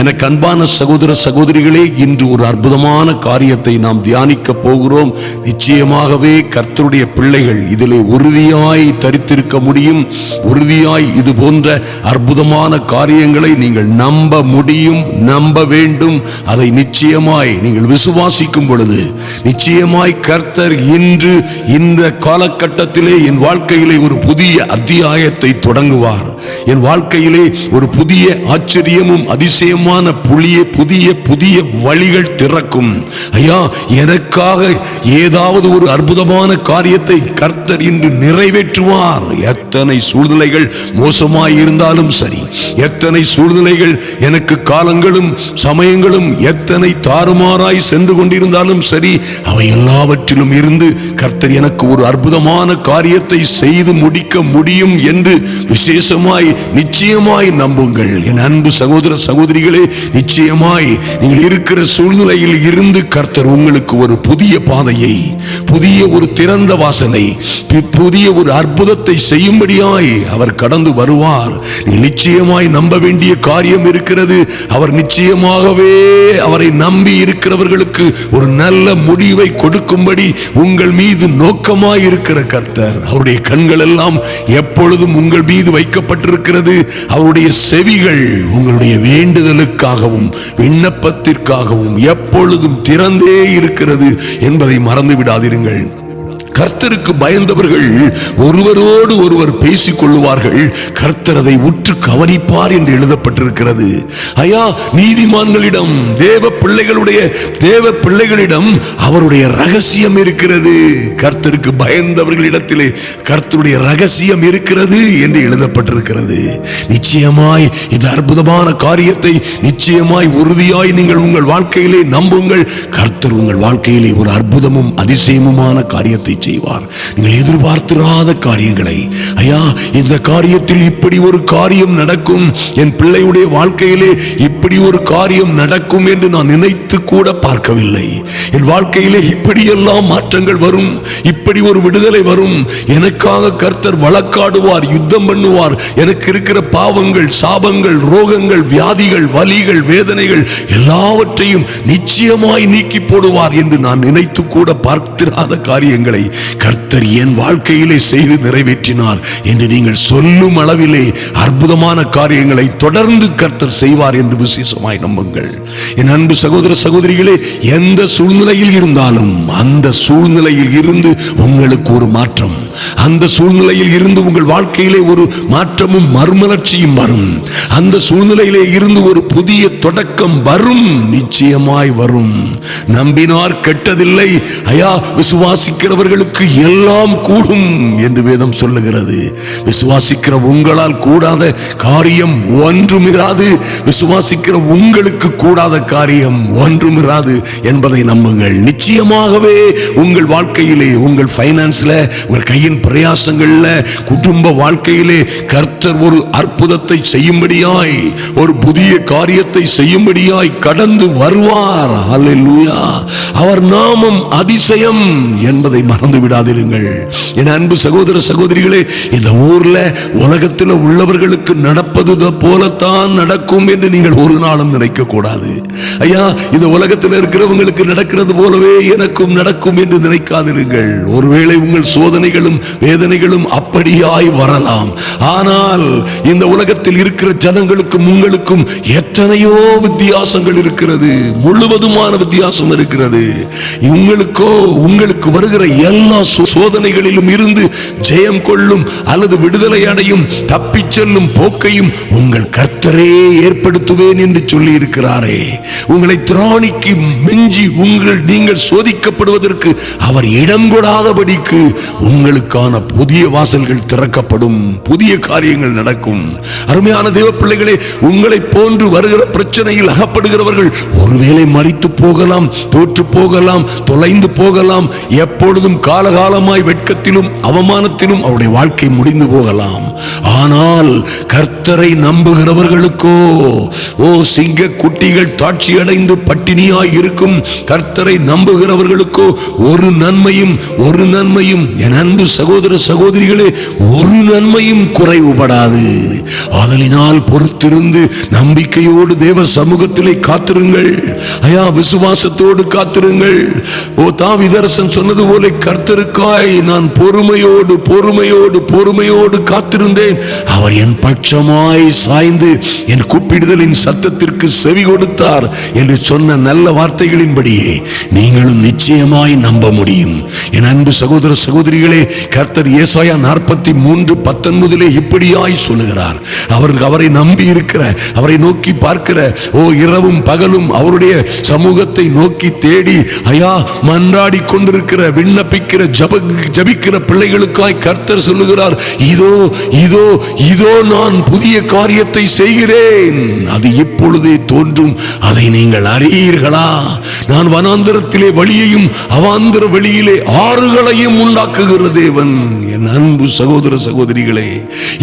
எனக்கு அன்பான சகோதர சகோதரிகளே இன்று ஒரு அற்புதமான காரியத்தை நாம் தியானிக்க போகிறோம். நிச்சயமாகவே கர்த்தருடைய பிள்ளைகள் இதிலே உறுதியாய் தரித்திருக்க முடியும். உறுதியாய் இது போன்ற அற்புதமான காரியங்களை நீங்கள் நம்ப முடியும் நம்ப வேண்டும். அதை நிச்சயமாய் நீங்கள் விசுவாசிக்கும் பொழுது நிச்சயமாய் கர்த்தர் இன்று இந்த காலகட்டத்திலே என் வாழ்க்கையிலே ஒரு புதிய அத்தியாயத்தை தொடங்குவார். என் வாழ்க்கையிலே ஒரு புதிய ஆச்சரியமும் அதிசயமும் அதிசயமான புளிய புதிய புதிய வழிகள் திறக்கும். ஐயா எனக்காக ஏதாவது ஒரு அற்புதமான காரியத்தை கர்த்தர் இன்று நிறைவேற்றுவார். எத்தனை சூழ்நிலைகள் மோசமாய் இருந்தாலும் சரி எத்தனை சூழ்நிலைகள் எனக்கு காலங்களும் சமயங்களும் எத்தனை தாறுமாறாய் சென்று கொண்டிருந்தாலும் சரி அவை எல்லாவற்றிலும் இருந்து கர்த்தர் எனக்கு ஒரு அற்புதமான காரியத்தை செய்து முடிக்க முடியும் என்று விசேஷமாய் நிச்சயமாய் நம்புங்கள். என் அன்பு சகோதர சகோதரிகள் நிச்சயமாய் நீங்கள் இருக்கிற சூழ்நிலையில் இருந்து கர்த்தர் உங்களுக்கு ஒரு புதிய பாதையை புதிய ஒரு திறந்த வாசலை புதிய ஒரு அற்புதத்தை செய்யும்படியாய் அவர் கடந்து வருவார். நிச்சயமாய் நம்ப வேண்டிய காரியம் இருக்கிறது. அவர் நிச்சயமாகவே அவரை நம்பி இருக்கிறவர்களுக்கு ஒரு நல்ல முடிவை கொடுக்கும்படி உங்கள் மீது நோக்கமாய் இருக்கிற கர்த்தர். அவருடைய கண்கள் எல்லாம் எப்பொழுதும் உங்கள் மீது வைக்கப்பட்டிருக்கிறது. அவருடைய செவிகள் உங்களுடைய வேண்டுதலுக்கு வேண்டுதலுக்காகவும் விண்ணப்பத்திற்காகவும் எப்பொழுதும் திறந்தே இருக்கிறது என்பதை மறந்து விடாதிருங்கள் கர்த்தருக்கு பயந்தவர்கள் ஒருவரோடு ஒருவர் பேசிக் கொள்ளுவார்கள் கர்த்தர் அதை உற்று கவனிப்பார் என்று எழுதப்பட்டிருக்கிறது. ஐயா நீதிமான்களிடம் தேவ பிள்ளைகளுடைய தேவ பிள்ளைகளிடம் அவருடைய ரகசியம் இருக்கிறது. கர்த்தருக்கு பயந்தவர்களிடத்திலே கர்த்தருடைய ரகசியம் இருக்கிறது என்று எழுதப்பட்டிருக்கிறது. நிச்சயமாய் இது அற்புதமான காரியத்தை நிச்சயமாய் உறுதியாய் நீங்கள் உங்கள் வாழ்க்கையிலே நம்புங்கள். கர்த்தர் உங்கள் வாழ்க்கையிலே ஒரு அற்புதமும் அதிசயமுமான காரியத்தை செய்வார். நீங்கள் எதிர்பார்த்திராத காரியங்களை ஐயா இந்த காரியத்தில் இப்படி ஒரு காரியம் நடக்கும். என் பிள்ளையுடைய வாழ்க்கையிலே இப்படி ஒரு காரியம் நடக்கும் என்று நான் நினைத்து கூட பார்க்கவில்லை. என் வாழ்க்கையிலே இப்படியெல்லாம் மாற்றங்கள் வரும். இப்படி ஒரு விடுதலை வரும். எனக்காக கர்த்தர் வழக்காடுவார் யுத்தம் பண்ணுவார். எனக்கு இருக்கிற பாவங்கள் சாபங்கள் ரோகங்கள் வியாதிகள் வலிகள் வேதனைகள் எல்லாவற்றையும் நிச்சயமாய் நீக்கி போடுவார் என்று நான் நினைத்து கூட பார்த்திராத காரியங்களை கர்த்தர் என் வாழ்க்கையிலே செய்து நிறைவேற்றினார் என்று நீங்கள் சொல்லும் அளவிலே அற்புதமான காரியங்களை தொடர்ந்து கர்த்தர் செய்வார் என்று விசேஷமாய் நம்புங்கள். என் அன்பு சகோதர சகோதரிகளே எந்த சூழ்நிலையில் இருந்தாலும் அந்த சூழ்நிலையில் இருந்து உங்களுக்கு ஒரு மாற்றம். அந்த சூழ்நிலையில் இருந்து உங்கள் வாழ்க்கையிலே ஒரு மாற்றமும் மறுமலர்ச்சியும் வரும். அந்த சூழ்நிலையிலே இருந்து ஒரு புதிய தொடக்கம் வரும் நிச்சயமாய் வரும். நம்பினார் கெட்டதில்லை. ஐயா விசுவாசிக்கிறவர்களுக்கு எல்லாம் கூடும் என்று வேதம் சொல்லுகிறது. விசுவாசிக்கிற உங்களால் கூடாத காரியம் ஒன்றுமிராது. விசுவாசிக்கிற உங்களுக்கு கூடாத காரியம் ஒன்றுமிராது என்பதை நம்புங்கள். நிச்சயமாகவே உங்கள் வாழ்க்கையிலே உங்கள் ஃபைனான்ஸ்ல உங்கள் கையின் பிரயாசங்கள்ல குடும்ப வாழ்க்கையிலே கர்த்தர் ஒரு அற்புதத்தை செய்யும்படியாய் ஒரு புதிய காரியத்தை செய்யும்படியாய் கடந்து வருவார். அவர் நாமம் அதிசயம் என்பதை மறந்து மறந்து விடாதிருங்கள். என் அன்பு சகோதர சகோதரிகளே இந்த ஊர்ல உலகத்தில் உள்ளவர்களுக்கு நடப்பது போலத்தான் நடக்கும் என்று நீங்கள் ஒரு நாளும் நினைக்க கூடாது ஐயா இந்த உலகத்தில் இருக்கிறவங்களுக்கு நடக்கிறது போலவே எனக்கும் நடக்கும் என்று நினைக்காதிருங்கள். ஒருவேளை உங்கள் சோதனைகளும் வேதனைகளும் அப்படியாய் வரலாம். ஆனால் இந்த உலகத்தில் இருக்கிற ஜனங்களுக்கும் உங்களுக்கும் எத்தனையோ வித்தியாசங்கள் இருக்கிறது. முழுவதுமான வித்தியாசம் இருக்கிறது. உங்களுக்கோ உங்களுக்கு வருகிற எல்லா சோதனைகளிலும் இருந்து ஜெயம் கொள்ளும் அல்லது விடுதலை அடையும் தப்பிச் செல்லும் போக்கையும் உங்கள் கர்த்தரே ஏற்படுத்துவேன் என்று சொல்லி இருக்கிறாரே உங்களை திராணிக்கு மிஞ்சி உங்கள் நீங்கள் சோதிக்கப்படுவதற்கு அவர் இடம் கொடாதபடிக்கு உங்களுக்கான புதிய வாசல்கள் திறக்கப்படும் புதிய காரியங்கள் நடக்கும். அருமையான தேவ பிள்ளைகளே உங்களை போன்று வருகிற பிரச்சனையில் அகப்படுகிறவர்கள் ஒருவேளை மறித்து போகலாம் தோற்று போகலாம் தொலைந்து போகலாம் எப்பொழுதும் காலகாலமாய் வெட்கத்திலும் அவமானத்திலும் அவருடைய வாழ்க்கை முடிந்து போகலாம். ஆனால் கர்த்தரை நம்புகிறவர்களுக்கோ ஓ சிங்க குட்டிகள் தாட்சி அடைந்து பட்டினியாய் இருக்கும் கர்த்தரை நம்புகிறவர்களுக்கோ ஒரு நன்மையும் ஒரு நன்மையும். என் அன்பு சகோதர சகோதரிகளே ஒரு நன்மையும் குறைவுபடாது. ஆதலினால் பொறுத்திருந்து நம்பிக்கையோடு தேவ சமூகத்திலே காத்திருங்கள். ஐயா விசுவாசத்தோடு காத்திருங்கள். ஓ தாவிதரசன் சொன்னது போல கர்த்தருக்காய் நான் பொறுமையோடு பொறுமையோடு பொறுமையோடு காத்திருந்தேன். அவர் என் பட்சமாய் சாய்ந்து என் கூப்பிடுதலின் சத்தத்திற்கு செவி கொடுத்தார் என்று சொன்ன நல்ல வார்த்தைகளின்படியே நீங்களும் நிச்சயமாய் நம்ப முடியும். என் அன்பு சகோதர சகோதரிகளே கர்த்தர் ஏசாயா நாற்பத்தி மூன்று பத்தொன்பதிலே இப்படியாய் சொல்லுகிறார். அவர் அவரை நம்பி இருக்கிற அவரை நோக்கி பார்க்கிற ஓ இரவும் பகலும் அவருடைய சமூகத்தை நோக்கி தேடி ஐயா மன்றாடி கொண்டிருக்கிற ஜபிக்கிற ஜப ஜபிக்கிற பிள்ளைகளுக்காய் கர்த்தர் சொல்லுகிறார் இதோ இதோ இதோ நான் புதிய காரியத்தை செய்கிறேன். அது இப்பொழுதே தோன்றும். அதை நீங்கள் அறியீர்களா? நான் வனாந்திரத்திலே வழியையும் அவாந்திர வெளியிலே ஆறுகளையும் உண்டாக்குகிற தேவன். என் அன்பு சகோதர சகோதரிகளே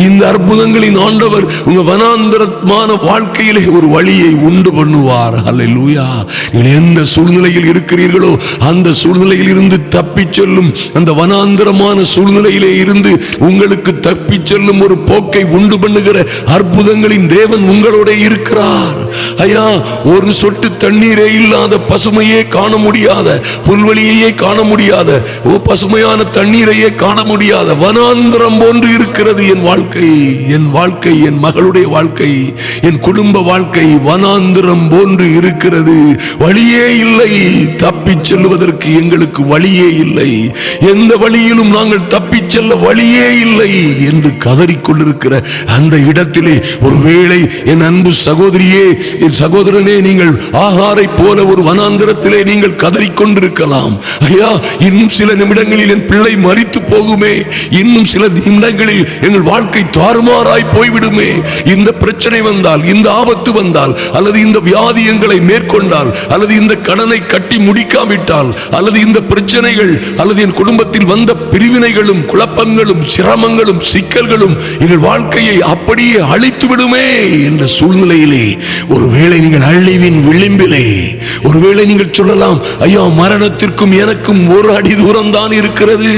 இந்த அற்புதங்களின் ஆண்டவர் உங்க வனாந்திரமான வாழ்க்கையிலே ஒரு வழியை உண்டு பண்ணுவார். அல்லேலூயா நீங்கள் எந்த சூழ்நிலையில் இருக்கிறீர்களோ அந்த சூழ்நிலையில் இருந்து தப்பிச் செல்லும். அந்த வனாந்திரமான சூழ்நிலையிலே இருந்து உங்களுக்கு தப்பிச் செல்லும் ஒரு போக்கை உண்டு பண்ணுகிற அற்புதங்களின் தேவன் உங்களோட இருக்கிறார். ஐயா ஒரு சொட்டு தண்ணீரே இல்லாத பசுமையே காண முடியாத புல்வெளியையே காண முடியாத ஓ பசுமையான தண்ணீரையே காண முடியாத வனாந்திரம் போன்று இருக்கிறது என் வாழ்க்கை என் வாழ்க்கை என் மகளுடைய வாழ்க்கை என் குடும்ப வாழ்க்கை வனாந்திரம் போன்று இருக்கிறது. வழியே இல்லை தப்பிச் செல்வதற்கு எங்களுக்கு வழியே இல்லை. எந்த வழியிலும் நாங்கள் தப்பிச் செல்ல வழியே இல்லை என்று கதறிக்கொண்டிருக்கிற அந்த இடத்திலே ஒருவேளை என் அன்பு சகோதரியே என் சகோதரனே நீங்கள் ஆகாரை போல ஒரு வனாந்திரத்திலே நீங்கள் கதறிக்கொண்டிருக்கலாம். ஐயா இன்னும் சில நிமிடங்களில் என் பிள்ளை மறித்து போகுமே. இன்னும் சில நிமிடங்களில் எங்கள் வாழ்க்கை தாறுமாறாய் போய்விடுமே. இந்த பிரச்சனை வந்தால் இந்த ஆபத்து வந்தால் அல்லது இந்த வியாதி எங்களை மேற்கொண்டால் அல்லது இந்த கடனை கட்டி முடிக்காவிட்டால் அல்லது இந்த பிரச்சனைகள் அல்லது என் குடும்பத்தில் வந்த பிரிவினைகளும் குழப்பங்களும் சிரமங்களும் சிக்கல்களும் எங்கள் வாழ்க்கையை அப்படியே அழித்து விடுமே என்ற சூழ்நிலையிலே ஒருவேளை நீங்கள் அழிவின் விளிம்பிலே ஒருவேளை நீங்கள் சொல்லலாம் ஐயா மரணத்திற்கும் எனக்கும் ஒரு அடி தூரம் தான் இருக்கிறது.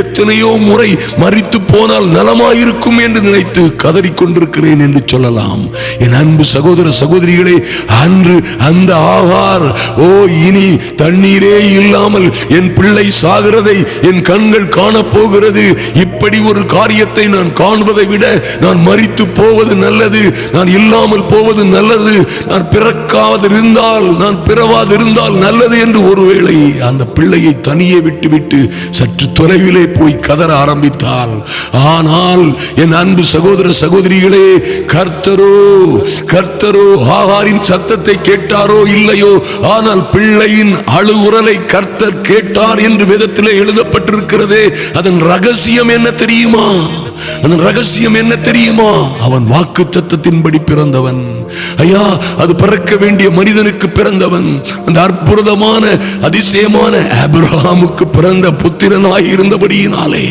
எத்தனையோ முறை மறித்து போனால் நலமாயிருக்கும் என்று நினைத்து கதறிக்கொண்டிருக்கிறேன் என்று சொல்லலாம். என் அன்பு சகோதர சகோதரிகளே அன்று அந்த ஆகார் ஓ இனி தண்ணீரே இல்லாமல் என் பிள்ளை உண்டாகிறதை என் கண்கள் காண போகிறது இப்படி ஒரு காரியத்தை நான் காண்பதை விட நான் மறித்து போவது நல்லது. நான் இல்லாமல் போவது நல்லது. நான் பிறக்காதிருந்தால் நான் பிறவாதிருந்தால் நல்லது என்று ஒருவேளை அந்த பிள்ளையை தனியே விட்டுவிட்டு சற்று தொலைவிலே போய் கதற ஆரம்பித்தால் ஆனால் என் அன்பு சகோதர சகோதரிகளே கர்த்தரோ கர்த்தரோ ஆகாரின் சத்தத்தை கேட்டாரோ இல்லையோ? ஆனால் பிள்ளையின் அழுகுரலை கர்த்தர் கேட்டார் என்று விதத்தில் எழுதப்பட்டிருக்கிறதே. அதன் ரகசியம் என்ன தெரியுமா? அதன் ரகசியம் என்ன தெரியுமா? அவன் வாக்கு சத்தத்தின்படி பிறந்தவன். ஐயா அது பிறக்க வேண்டிய மனிதனுக்கு பிறந்தவன் அந்த அற்புதமான அதிசயமான அபிரஹாமுக்கு பிறந்த புத்திரனாய் இருந்தபடியினாலே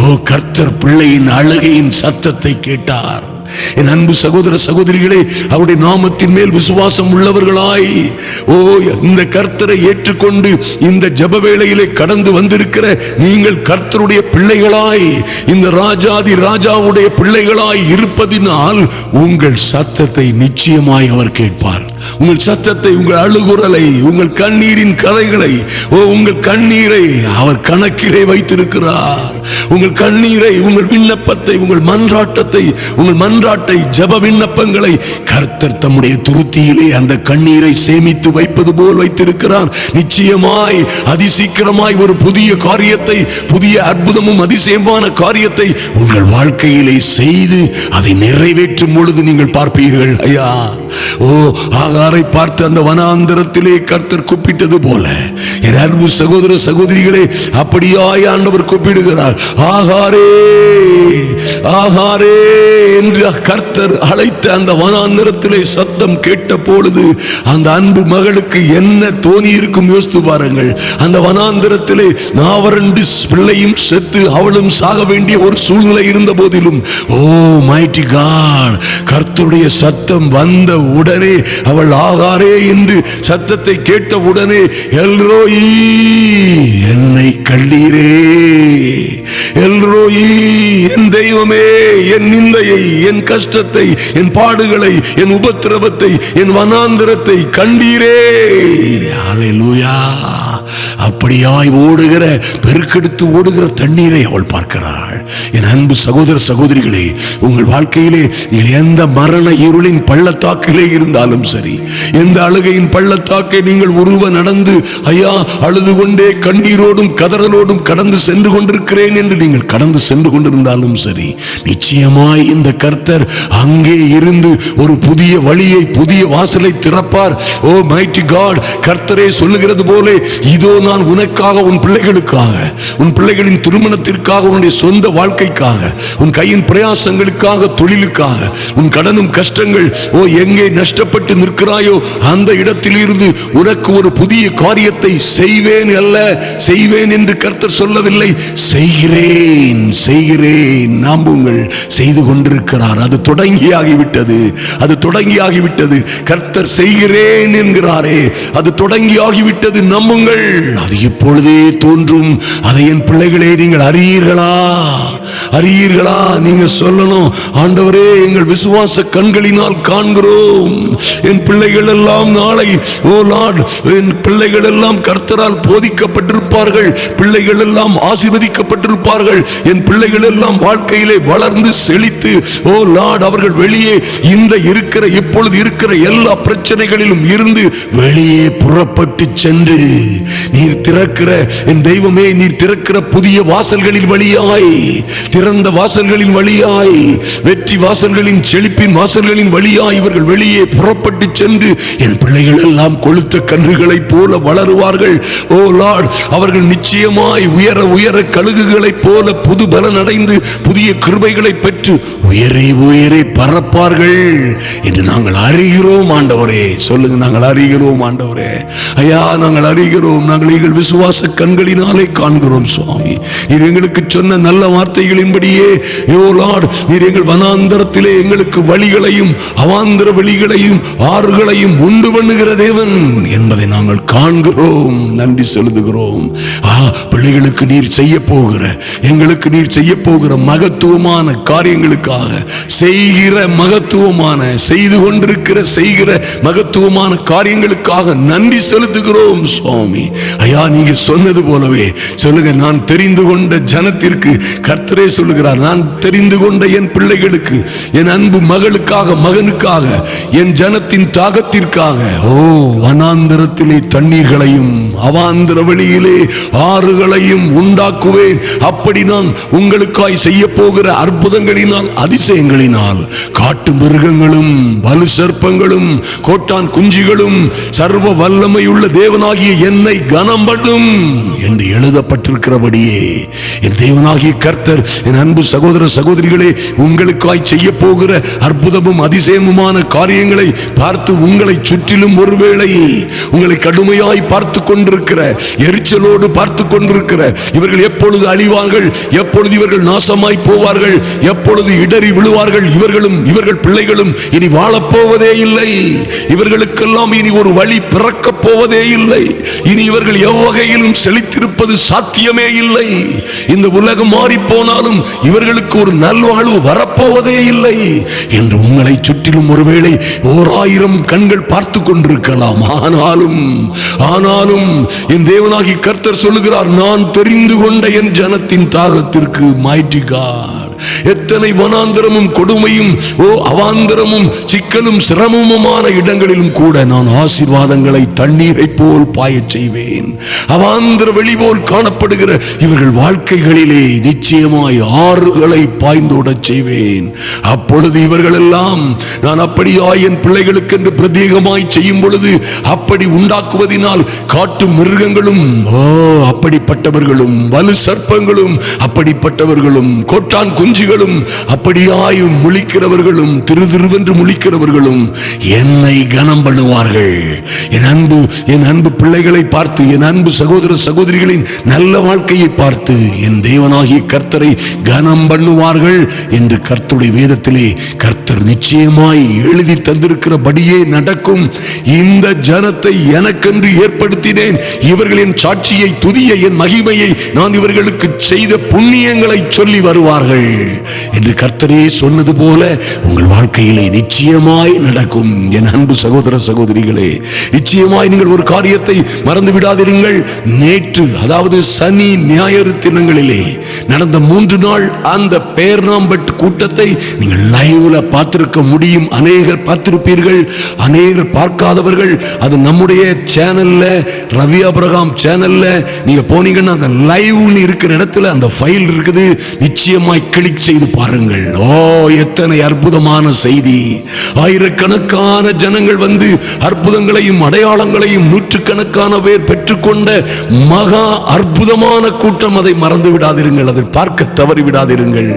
ஓ கர்த்தர் பிள்ளையின் அழுகையின் சத்தத்தை கேட்டார். என் அன்பு சகோதர சகோதரிகளே அவருடைய நாமத்தின் மேல் விசுவாசம் உள்ளவர்களாய். ஓ இந்த கர்த்தரை ஏற்றுக்கொண்டு இந்த ஜப வேளையிலே கடந்து வந்திருக்கிற நீங்கள் கர்த்தருடைய பிள்ளைகளாய் இந்த ராஜாதி ராஜாவுடைய பிள்ளைகளாய் இருப்பதினால் உங்கள் சத்தத்தை நிச்சயமாய் அவர் கேட்பார். உங்கள் சத்தத்தை உங்கள் அழுகுரலை உங்கள் கண்ணீரின் கதைகளை ஓ உங்கள் கண்ணீரை அவர் கணக்கிலே வைத்திருக்கிறார். உங்கள் கண்ணீரை உங்கள் விண்ணப்பத்தை உங்கள் மன்றாட்டத்தை உங்கள் மன் மன்றாட்டை ஜப விண்ணப்பங்களை கர்த்தர் தம்முடைய துருத்தியிலே அந்த கண்ணீரை சேமித்து வைப்பது போல் வைத்திருக்கிறார். நிச்சயமாய் அதிசீக்கிரமாய் ஒரு புதிய காரியத்தை புதிய அற்புதமும் அதிசயமான காரியத்தை உங்கள் வாழ்க்கையிலே செய்து அதை நிறைவேற்றும் பொழுது நீங்கள் பார்ப்பீர்கள். ஐயா ஓ ஆகாரை பார்த்து அந்த வனாந்திரத்திலே கர்த்தர் கூப்பிட்டது போல என் அன்பு சகோதர சகோதரிகளே அப்படியாய் ஆண்டவர் கூப்பிடுகிறார். ஆகாரே ஆகாரே என்று கர்த்தர் கர்த்தர் அழைத்த அந்த வனாந்திரத்திலே சத்தம் கேட்ட பொழுது அந்த அன்பு மகளுக்கு என்ன தோணி இருக்கும் யோசித்து பாருங்கள். அந்த வனாந்திரத்திலே நாவரண்டு பிள்ளையும் செத்து அவளும் சாக வேண்டிய ஒரு சூழ்நிலை இருந்த போதிலும் ஓ மைட்டி காட் கர்த்தருடைய சத்தம் வந்த உடனே அவள் ஆகாரே என்று சத்தத்தை கேட்ட உடனே எல்ரோயி என்னை கள்ளீரே எல்ரோயி என் தெய்வமே என் நிந்தையை என் கஷ்டத்தை என் பாடுகளை என் உபத்திரவத்தை என் வனாந்திரத்தை கண்டீரே. ஹalleluya. அப்படியாய் ஓடுகிற பெருக்கெடுத்து ஓடுகிற தண்ணீரை அவள் பார்க்கிறாள். என் அன்பு சகோதர சகோதரிகளே உங்கள் வாழ்க்கையிலே எந்த மரண இருளின் பள்ளத்தாக்கிலே இருந்தாலும் சரி எந்த அழுகையின் பள்ளத்தாக்கை நீங்கள் உருவ நடந்து ஐயா அழுது கொண்டே கண்ணீரோடும் கதறலோடும் கடந்து சென்று கொண்டிருக்கிறேன் என்று நீங்கள் கடந்து சென்று கொண்டிருந்தாலும் சரி நிச்சயமாய் இந்த கர்த்தர் அங்கே இருந்து ஒரு புதிய வழியை புதிய வாசலை திறப்பார். ஓ மைட்டி காட் கர்த்தரே சொல்லுகிறது போல இதோ நான் உனக்காக உன் பிள்ளைகளுக்காக உன் பிள்ளைகளின் திருமணத்திற்காக உன்னுடைய சொந்த வாழ்க்கைக்காக உன் கையின் பிரயாசங்களுக்காக தொழிலுக்காக உன் கடனும் கஷ்டங்கள் ஓ எங்கே நஷ்டப்பட்டு நிற்கிறாயோ அந்த இடத்திலிருந்து உனக்கு ஒரு புதிய காரியத்தை செய்வேன் அல்ல செய்வேன் என்று கர்த்தர் சொல்லவில்லை. செய்கிறேன் செய்கிறேன். நாம்புங்கள் செய்து கொண்டிருக்கிறார். அது தொடங்கியாகிவிட்டது. அது தொடங்கியாகிவிட்டது. கர்த்தர் செய்கிறேன் என்கிறாரே. அது தொடங்கியாகிவிட்டது. நம்புங்கள். அது இப்பொழுதே தோன்றும். அதை என் பிள்ளைகளே நீங்கள் அறியீர்களா? அறியீர்களா? நீங்க சொல்லணும். ஆண்டவரே எங்கள் விசுவாச கண்களினால் காண்கிறோம். என் பிள்ளைகள் எல்லாம் நாளை ஓ லார்ட் என் பிள்ளைகள் எல்லாம் கர்த்தரால் போதிக்கப்பட்டிருப்பார்கள். பிள்ளைகள் எல்லாம் ஆசிர்வதிக்கப்பட்டிருப்பார்கள். என் பிள்ளைகள் எல்லாம் வாழ்க்கையிலே வளர்ந்து செழித்து ஓ லார்ட் அவர்கள் வெளியே இந்த இருக்கிற இப்பொழுது இருக்கிற எல்லா பிரச்சனைகளிலும் இருந்து வெளியே புறப்பட்டு சென்று நீர் திறக்கிற என் தெய்வமே நீர் திறக்கிற புதிய வாசல்களில் வழியாய். திறந்த வாசல்களின் வழியாய் வெற்றி வாசல்களின் செழிப்பின் வாசல்களின் வழியாய் இவர்கள் வெளியே புறப்பட்டு சென்று என் பிள்ளைகள் எல்லாம் கொளுத்த கன்றுகளைப் போல வளருவார்கள். ஓ லார்ட் அவர்கள் நிச்சயமாய் உயர உயர கழுகுகளைப் போல புது பலன் அடைந்து புதிய கிருபைகளை பெற்று உயரே உயரே பறப்பார்கள் என்று நாங்கள் அறிகிறோம் ஆண்டவரே. சொல்லுங்க நாங்கள் அறிகிறோம் ஆண்டவரே. ஐயா நாங்கள் அறிகிறோம் நாங்கள் எங்கள் விசுவாச கண்களினாலே காண்கிறோம் சுவாமி. இது எங்களுக்கு சொன்ன நல்ல வார்த்தைகளின்படியே யோ லார்ட் நீர் எங்கள் வனாந்தரத்திலே எங்களுக்கு வழிகளையும் அவாந்தர வழிகளையும் ஆறுகளையும் உண்டு பண்ணுகிற தேவன் என்பதை நாங்கள் காண்கிறோம். நன்றி செலுத்துகிறோம். ஆ பிள்ளைகளுக்கு நீர் செய்ய போகிற எங்களுக்கு நீர் செய்ய போகிற மகத்துவமான காரியங்களுக்காக செய்கிற மகத்துவமான செய்து கொண்டிருக்கிற செய்கிற மகத்துவமான காரியங்களுக்காக நன்றி செலுத்துகிறோம் சுவாமி. ஐயா நீங்க சொன்னது போலவே சொல்லுங்க நான் தெரிந்து கொண்ட ஜனத்திற்கு கர்த்தரே சொல்லுகிறார் நான் தெரிந்து கொண்ட என் பிள்ளைகளுக்கு என் அன்பு மகளுக்காக மகனுக்காக என் ஜனத்தின் தாகத்திற்காக ஓ வனாந்திரத்திலே தண்ணீர்களையும் அவாந்திர வழியிலே ஆறுகளையும் உண்டாக்குவேன். அப்படி நான் உங்களுக்காய் செய்ய போகிற அற்புதங்களினால் அதிசயங்களினால் காட்டு மிருகங்களும் வலு சர்ப்பங்களும் கோட்டான் குஞ்சிகளும் சர்வ வல்லமையுள்ள தேவனாகிய என்னை கனம் பண்ணும் என்று எழுதப்பட்டிருக்கிறபடியே என் தேவனாகிய கர்த்தர் என் அன்பு சகோதர சகோதரிகளே உங்களுக்காய் செய்ய போகிற அற்புதமும் அதிசயமுமான காரியங்களை பார்த்து உங்களை சுற்றிலும் ஒருவேளை உங்களை கடுமையாய் பார்த்து கொண்டிருக்கிற எரிச்சலோடு பார்த்து கொண்டிருக்கிற இவர்கள் எப்பொழுது அழிவார்கள் எப்பொழுது இவர்கள் நாசமாய் போவார்கள் எப்பொழுது இடறி விழுவார்கள் இவர்களும் இவர்கள் பிள்ளைகளும் இனி வாழப்போவதே இல்லை. இவர்களுக்கெல்லாம் இனி ஒரு வழி பிறக்கப் போவதே இல்லை. இனி இவர்கள் எவ்வகையிலும் செழித்திருப்பது சாத்தியமே இல்லை. இந்த உலகம் மாறிப்போ போனாலும் இவர்களுக்கு ஒரு நல்வாழ்வு வரப்போவதே இல்லை என்று உங்களை சுற்றிலும் ஒருவேளை ஓர் ஆயிரம் கண்கள் பார்த்து கொண்டிருக்கலாம். ஆனாலும் ஆனாலும் என் தேவனாகி கர்த்தர் சொல்லுகிறார் நான் தெரிந்து கொண்ட என் ஜனத்தின் தாகத்திற்கு mighty எத்தனை வனாந்தரமும் கொடுமையும் ஓ அவாந்தரமும் சிக்கலும் சிரமமுமான இடங்களிலும் கூட நான் ஆசீர்வாதங்களை தண்ணீரை போல் பாயச் செய்வேன். அவாந்தர வெளி போல் காணப்படுகிற இவர்கள் வாழ்க்கைகளிலே நிச்சயமாய் ஆறுகளை பாய்ந்தோடச் செய்வேன். அப்பொழுது இவர்கள் எல்லாம் நான் அப்படியாய் என் பிள்ளைகளுக்கு என்று பிரத்யேகமாய் செய்யும் பொழுது அப்படி உண்டாக்குவதினால் காட்டு மிருகங்களும் ஓ அப்படிப்பட்டவர்களும் வலு சர்ப்பங்களும் அப்படிப்பட்டவர்களும் கொட்டான் குஞ்சுகளும் அப்படியாய் முழிக்கிறவர்களும் திருதிருவென்று முழிக்கிறவர்களும் என்னை கனம் பண்ணுவார்கள். என் அன்பு என் அன்பு பிள்ளைகளை பார்த்து என் அன்பு சகோதர சகோதரிகளின் நல்ல வாழ்க்கையை பார்த்து என் தேவனாகிய கர்த்தரை கனம் பண்ணுவார்கள் என்று கர்த்தருடைய வேதத்திலே கர்த்தர் நிச்சயமாய் எழுதி தந்திருக்கிறபடியே நடக்கும். இந்த ஜனத்தை எனக்கென்று ஏற்படுத்தினேன். இவர்களின் சாட்சியை துதிய என் மகிமையை நான் இவர்களுக்கு செய்த புண்ணியங்களை சொல்லி வருவார்கள். என்று கர்த்தரே சொன்னது போல உங்கள் வாழ்க்கையிலே நிச்சயமாய் நடக்கும். என் அன்பு சகோதர சகோதரிகளே நிச்சயமாய் நீங்கள் ஒரு காரியத்தை மறந்து விடாதிருங்கள். நேற்று அதாவது சனி ஞாயிறு தினங்களிலே நடந்த மூன்று நாள் அந்த பேர்னாம்பட் கூட்டத்தை நீங்கள் லைவ்ல பார்த்திருக்க முடியும். அநேகர் பார்த்திருப்பீர்கள் அநேகர் பார்க்காதவர்கள். அது நம்முடைய சேனல்ல ரவி அபிரகாம் சேனல்ல நீங்க போனீங்கன்னா அந்த லைவ்னு இருக்கிற இடத்துல அந்த ஃபைல் இருக்குது. நிச்சயமாய் கிளிக் செய்து பாருங்கள். ஓ எத்தனை அற்புதமான செய்தி. ஆயிரக்கணக்கான ஜனங்கள் வந்து அற்புதங்களையும் அடையாளங்களையும் நூற்றுக்கணக்கான பேர் பெற்றுக்கொண்ட மகா அற்புதமான கூட்டம் அதை மறந்து விடாதிருங்கள் அதை பார்க்க தவறி விடாதிருங்கள்.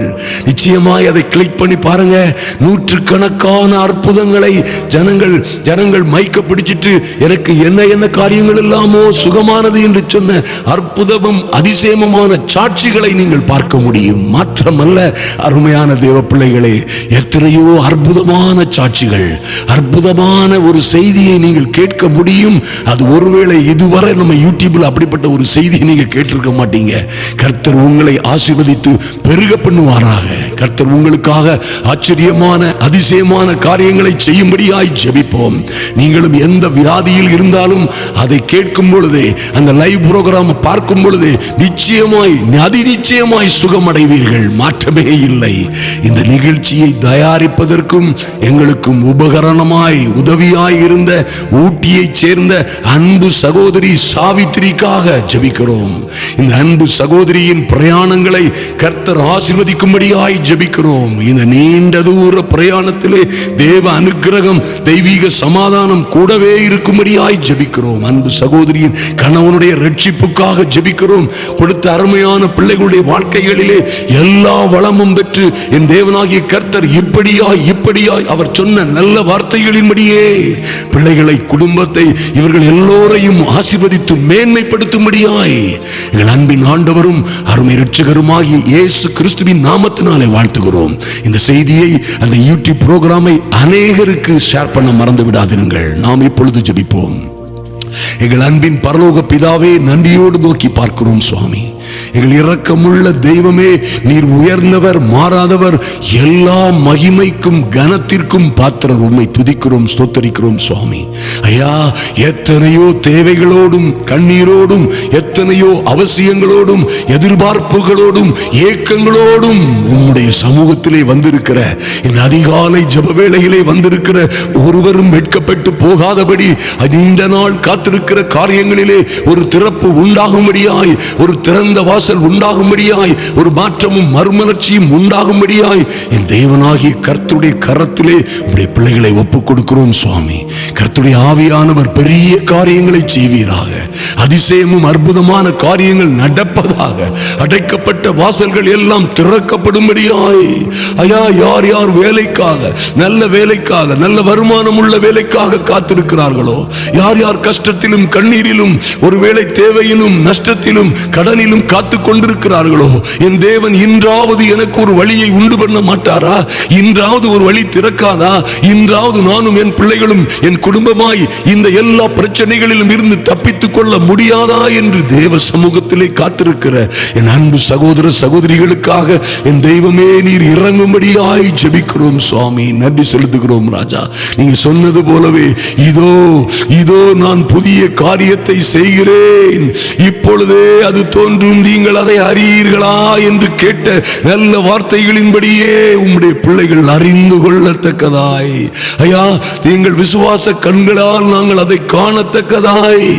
நிச்சயமாய் அதை கிளிக் பண்ணி பாருங்க. நூற்றுக்கணக்கான அற்புதங்களை ஜனங்கள் ஜனங்கள் மைக்க பிடிச்சிட்டு எனக்கு என்ன என்ன காரியங்கள் எல்லாமோ சுகமானது என்று சொன்ன அற்புதமும் அதிசயமுமான சாட்சிகளை நீங்கள் பார்க்க முடியும். மாத்திரமல்ல அருமையான தேவ பிள்ளைகளே எத்தனையோ அற்புதமான சாட்சிகள் அற்புதமான ஒரு செய்தியை நீங்கள் கேட்க முடியும். அது ஒருவேளை இதுவரை நம்ம யூடியூப்ல அப்படிப்பட்ட ஒரு செய்தியை நீங்க கேட்டிருக்க மாட்டீங்க. கர்த்தர் உங்களை ஆசிர்வதித்து பெருக பண்ணுவாராக. கர்த்தர் உங்களுக்காக ஆச்சரியமான அதிசயமான காரியங்களை செய்யும்படியாய் ஜெபிப்போம். நீங்களும் எந்த வியாதியில் இருந்தாலும் அதை கேட்கும் பொழுதே அந்த லைவ் புரோகிராம் பார்க்கும் பொழுது நிச்சயமாய் அதி நிச்சயமாய் சுகமடைவீர்கள். மாற்றமே இல்லை. இந்த நிகழ்ச்சியை தயாரிப்பதற்கும் எங்களுக்கும் உபகரணமாய் உதவியாய் இருந்த ஊட்டியைச் சேர்ந்த அன்பு சகோதரி சாவித்திரிக்காக ஜபிக்கிறோம். இந்த அன்பு சகோதரியின் பிரயாணங்களை கர்த்தர் ஆசிர்வதிக்கும்படியாய் ஜபிக்கிறோம். இந்த நீண்ட தூர பிரயாணத்திலே தேவ அனுக்கிரகம் தெய்வீக சமாதானம் கூடவே இருக்கும்படியாய் ஜெபிக்கிறோம். அன்பு சகோதரியின் கணவனுடைய ரட்சிப்புக்காக ஜெபிக்கிறோம். கொடுத்த அருமையான பிள்ளைகளுடைய வாழ்க்கைகளிலே எல்லா வளமும் பெற்று என் தேவனாகிய கர்த்தர் இப்படியாய் இப்படியாய் அவர் சொன்ன நல்ல வார்த்தைகளின்படியே பிள்ளைகளை குடும்பத்தை இவர்கள் எல்லோரையும் ஆசிர்வதித்து மேன்மைப்படுத்தும்படியாய் எங்கள் அன்பின் ஆண்டவரும் அருமை ரட்சகருமாகிய இயேசு கிறிஸ்துவின் நாமத்தினாலே வாழ்த்துகிறோம். இந்த செய்தியை அந்த யூடியூப் புரோகிராமை அநேகருக்கு ஷேர் பண்ண மறந்து விடாதிருங்கள் நாம் இப்பொழுது ஜபிப்போம். எங்கள் அன்பின் பரலோக பிதாவே நன்றியோடு நோக்கி பார்க்கிறோம் சுவாமி. எங்கள் இரக்கமுள்ள தெய்வமே நீர் உயர்ந்தவர் மாறாதவர் எல்லா மகிமைக்கும் கனத்திற்கும் பாத்திரர் உண்மை துதிக்கிறோம் ஸ்தோத்தரிக்கிறோம் சுவாமி. ஐயா எத்தனையோ தேவைகளோடும் கண்ணீரோடும் எத்தனையோ அவசியங்களோடும் எதிர்பார்ப்புகளோடும் ஏக்கங்களோடும் உம்முடைய சமூகத்திலே வந்திருக்கிற இந்த அதிகாலை ஜப வேளையிலே வந்திருக்கிற ஒருவரும் வெட்கப்பட்டு போகாதபடி நீண்ட நாள் காத்திருக்கிற காரியங்களிலே ஒரு திறப்பு உண்டாகும்படியாய் ஒரு திறந்த வாசல் உண்டாகும்படியாய் ஒரு மாற்றமும் மறுமலர்ச்சியும் உண்டாகும்படியாய் என் தேவனாகிய கர்த்துடைய கரத்திலே உடைய பிள்ளைகளை ஒப்புக் கொடுக்கிறோம் சுவாமி. கர்த்துடைய ஆவியானவர் பெரிய காரியங்களை செய்வீராக. அதிசயமும் அற்புதமான காரியங்கள் நடப்பதாக அடைக்கப்பட்ட வாசல்கள் எல்லாம் திறக்கப்படும்படியாய். ஐயா யார் யார் வேலைக்காக நல்ல வேலைக்காக நல்ல வருமானம் உள்ள வேலைக்காக காத்திருக்கிறார்களோ? யார் யார் கஷ்ட கஷ்டத்திலும் கண்ணீரிலும் ஒருவேளை தேவையிலும் நஷ்டத்திலும் கடனிலும் காத்து கொண்டிருக்கிறார்களோ? என் தேவன் இன்றாவது எனக்கு ஒரு வழியை உண்டு பண்ண மாட்டாரா? இன்றாவது ஒரு வழி திறக்காதா? இன்றாவது நானும் என் பிள்ளைகளும் என் குடும்பமாய் இந்த எல்லா பிரச்சனைகளிலும் இருந்து தப்பித்துக் கொள்ள முடியாதா என்று தேவ சமூகத்திலே காத்திருக்கிற என் அன்பு சகோதர சகோதரிகளுக்காக என் தெய்வமே நீர் இறங்கும்படியாய் ஜெபிக்கிறோம் சுவாமி. நன்றி செலுத்துகிறோம் ராஜா. நீங்க சொன்னது போலவே இதோ இதோ நான் புதிய காரியத்தை செய்கிறேன். இப்பொழுதே அது தோன்றும். நீங்கள் அதை அறியீர்களா என்று கேட்ட நல்ல வார்த்தைகளின்படியே உம்முடைய பிள்ளைகள் அறிந்து கொள்ளத்தக்கதாய். ஐயா நீங்கள் விசுவாச கண்களால் நாங்கள் அதை காணத்தக்கதாய்.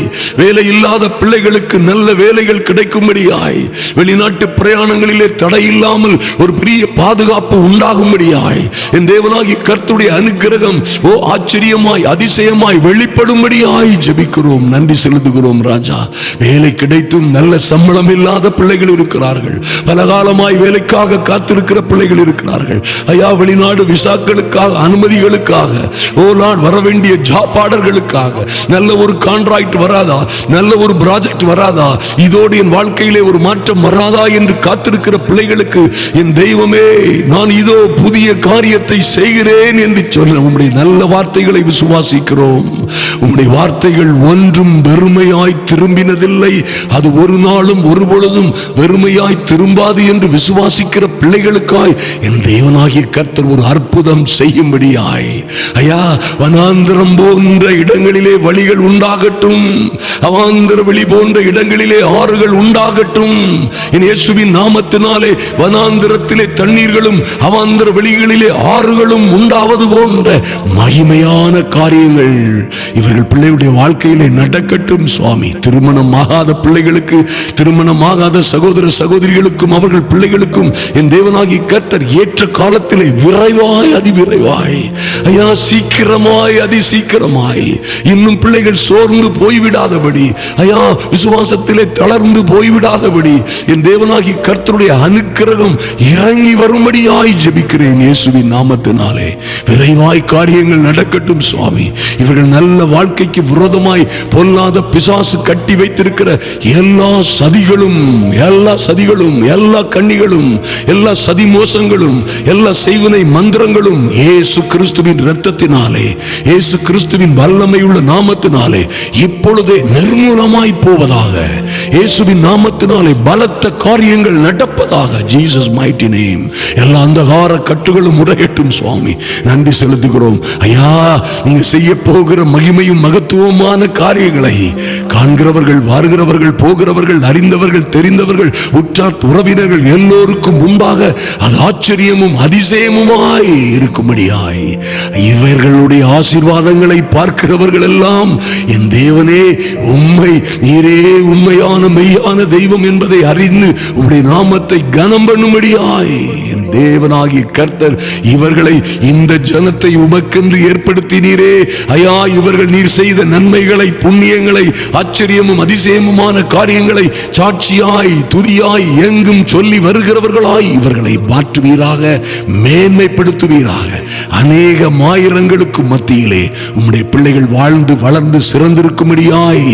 வேலை இல்லாத பிள்ளைகளுக்கு நல்ல வேலைகள் கிடைக்கும்படியாய். வெளிநாட்டு பிரயாணங்களிலே தடை இல்லாமல் ஒரு பெரிய பாதுகாப்பு உண்டாகும்படியாய். என் தேவனாகி கர்த்துடைய அனுக்கிரகம் ஓ ஆச்சரியமாய் அதிசயமாய் வெளிப்படும்படியாய் ஜபிக்க துதிக்கிறோம் நன்றி செலுத்துகிறோம் ராஜா. வேலை கிடைத்தும் நல்ல சம்பளம் இல்லாத பிள்ளைகள் இருக்கிறார்கள். பல காலமாய் வேலைக்காக காத்திருக்கிற பிள்ளைகள் இருக்கிறார்கள். ஐயா வெளிநாடு விசாக்களுக்காக அனுமதிகளுக்காக ஓ நான் வர வேண்டிய ஜாப் ஆர்டர்களுக்காக நல்ல ஒரு கான்ட்ராக்ட் வராதா? நல்ல ஒரு ப்ராஜெக்ட் வராதா? இதோடு என் வாழ்க்கையிலே ஒரு மாற்றம் வராதா என்று காத்திருக்கிற பிள்ளைகளுக்கு என் தெய்வமே நான் இதோ புதிய காரியத்தை செய்கிறேன் என்று சொல்ல உங்களுடைய நல்ல வார்த்தைகளை விசுவாசிக்கிறோம். உங்களுடைய வார்த்தைகள் ஒன்றும் வெறுமையாய் திரும்பினதில்லை. அது ஒரு நாளும் ஒரு பொழுதும் வெறுமையாய் திரும்பாது என்று விசுவாசிக்கிற பிள்ளைகளுக்காய் என் தேவனாகிய கர்த்தர் ஒரு அற்புதம் செய்யும்படியாய். ஐயா வனாந்திரம் போன்ற இடங்களிலே வழிகள் உண்டாகட்டும். அவாந்திர வெளி போன்ற இடங்களிலே ஆறுகள் உண்டாகட்டும். என் இயேசுவின் நாமத்தினாலே வனாந்திரத்திலே தண்ணீர்களும் அவாந்திர வெளிகளிலே ஆறுகளும் உண்டாவது போன்ற மகிமையான காரியங்கள் இவர்கள் பிள்ளையுடைய வாழ்க்கை வாழ்க்கையிலே நடக்கட்டும் சுவாமி. திருமணம் ஆகாத பிள்ளைகளுக்கு திருமணம் ஆகாத சகோதர சகோதரிகளுக்கும் அவர்கள் பிள்ளைகளுக்கும் என் தேவனாகி கர்த்தர் ஏற்ற காலத்திலே விரைவாய் அதிவிரைவாய். ஐயா சீக்கிரமாய் அதி சீக்கிரமாய் இன்னும் பிள்ளைகள் சோர்ந்து போய்விடாதபடி ஐயா விசுவாசத்திலே தளர்ந்து போய்விடாதபடி என் தேவனாகி கர்த்தருடைய அனுக்கிரகம் இறங்கி வரும்படியாய் ஜபிக்கிறேன் இயேசுவின் நாமத்தினாலே. விரைவாய் காரியங்கள் நடக்கட்டும் சுவாமி. இவர்கள் நல்ல வாழ்க்கைக்கு விரோதமாக விரோதமாய் பொல்லாத பிசாசு கட்டி வைத்திருக்கிற எல்லா சதிகளும் எல்லா சதிகளும் எல்லா கண்ணிகளும் எல்லா சதி மோசங்களும் எல்லா செய்வினை மந்திரங்களும் ஏசு கிறிஸ்துவின் இரத்தத்தினாலே ஏசு கிறிஸ்துவின் வல்லமை உள்ள நாமத்தினாலே இப்பொழுதே நிர்மூலமாய் போவதாக இயேசுவின் நாமத்தினாலே பலத்த காரியங்கள் நடப்பதாக ஜீசஸ் மைட்டி நேம் எல்லா அந்தகார கட்டுகளும் உடையட்டும் சுவாமி. நன்றி செலுத்துகிறோம். ஐயா நீங்க செய்ய போகிற மகிமையும் மகத்துவமான காரியங்களை காண்கிறவர்கள் வாருகிறவர்கள் போகிறவர்கள் அறிந்தவர்கள் தெரிந்தவர்கள் உற்றார் உறவினர்கள் எல்லோருக்கும் முன்பாக அது ஆச்சரியமும் அதிசயமுமாய் இருக்கும்படியாய். இவர்களுடைய ஆசீர்வாதங்களை பார்க்கிறவர்கள் எல்லாம் என் தேவனே உண்மை நீரே உண்மையான மெய்யான தெய்வம் என்பதை அறிந்து உடைய நாமத்தை கனம் பண்ணும்படியாய். என் தேவனாகிய கர்த்தர் இவர்களை இந்த ஜனத்தை உமக்கென்று ஏற்படுத்தினீரே. ஐயா இவர்கள் நீர் செய்த நன்மைகள் புண்ணியங்களை ஆச்சரியமும் அதிசயமுமான காரியங்களை சாட்சியாய் துதியாய் எங்கும் சொல்லி வருகிறவர்களாய் இவர்களை மாற்றுவீராக மேன்மைப்படுத்துவீராக. அநேக மாயிரங்களுக்கு ஆயிரங்களுக்கு மத்தியிலே உம்முடைய பிள்ளைகள் வாழ்ந்து வளர்ந்து சிறந்திருக்கும்படியாய்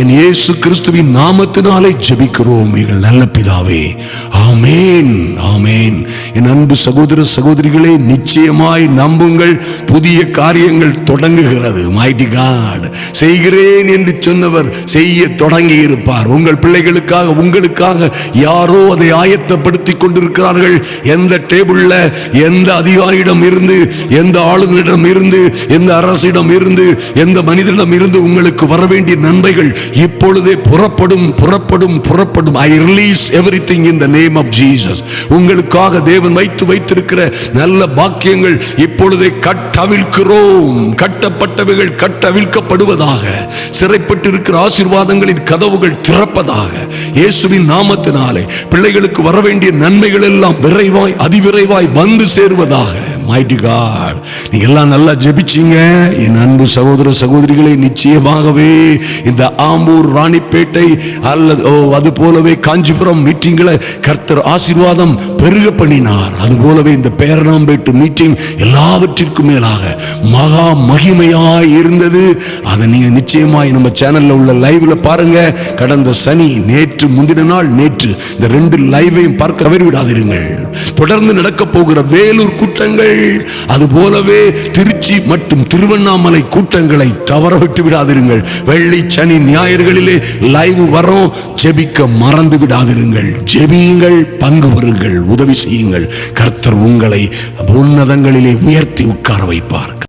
என் இயேசு கிறிஸ்துவின் நாமத்தினாலே ஜபிக்கிறோம் எங்கள் நல்ல பிதாவே. ஆமேன் ஆமேன். என் அன்பு சகோதர சகோதரிகளே நிச்சயமாய் நம்புங்கள் புதிய காரியங்கள் தொடங்குகிறது. மைட்டி காட் செய்கிறேன் என்று சொன்னவர் செய்ய தொடங்கி இருப்பார் உங்கள் பிள்ளைகளுக்காக உங்களுக்காக யாரோ அதை ஆயத்தப்படுத்தி கொண்டிருக்கிறார்கள். எந்த டேபிள்ல எந்த அதிகாரியிடம் இருந்து எந்த ஆளுநரிடம் இருந்து இருந்து எந்த அரசிடம் இருந்து எந்த மனிதனிடம் இருந்து உங்களுக்கு வர வேண்டிய நன்மைகள் இப்பொழுதே புறப்படும் புறப்படும் புறப்படும். I release everything in the name of Jesus உங்களுக்காக தேவன் வைத்து வைத்திருக்கிற நல்ல பாக்கியங்கள் இப்பொழுதே கட்டவிழ்க்கிறோம். கட்டப்பட்டவைகள் கட்டவிழ்க்கப்படுவதாக சிறைப்பட்டு இருக்கிற ஆசீர்வாதங்களின் கதவுகள் திறப்பதாக. இயேசுவின் நாமத்தினாலே பிள்ளைகளுக்கு வர வேண்டிய நன்மைகள் எல்லாம் விரைவாய் அதிவிரைவாய் வந்து சேருவதாக. மைட்டி காட் நீ எல்லாம் நல்லா ஜெபிச்சீங்க. என் அன்பு சகோதர சகோதரிகளை நிச்சயமாகவே இந்த ஆம்பூர் ராணிப்பேட்டை அல்லது ஓ, அது போலவே காஞ்சிபுரம் மீட்டிங்களை கர்த்தர் ஆசீர்வாதம் பெருக பண்ணினார். அது போலவே இந்த பேரணாம்பேட்டு மீட்டிங் எல்லாவற்றிற்கும் மேலாக மகா மகிமையாய் இருந்தது. அதை நீங்க நிச்சயமாய் நம்ம சேனல்ல உள்ள லைவ்ல பாருங்க. கடந்த சனி நேற்று முந்தின நாள் நேற்று இந்த ரெண்டு லைவையும் பார்க்க தவறிவிடாதிருங்கள். தொடர்ந்து நடக்க போகிற வேலூர் கூட்டங்கள் அது போலவே திருச்சி மற்றும் திருவண்ணாமலை கூட்டங்களை தவற விட்டு விடாதிருங்கள். வெள்ளி சனி ஞாயிறுகளிலே லைவ் வரோம் ஜெபிக்க மறந்து விடாதிருங்கள். ஜெபியுங்கள் பங்கு பெறுங்கள் உதவி செய்யுங்கள். கர்த்தர் உங்களை உன்னதங்களிலே உயர்த்தி உட்கார வைப்பார்.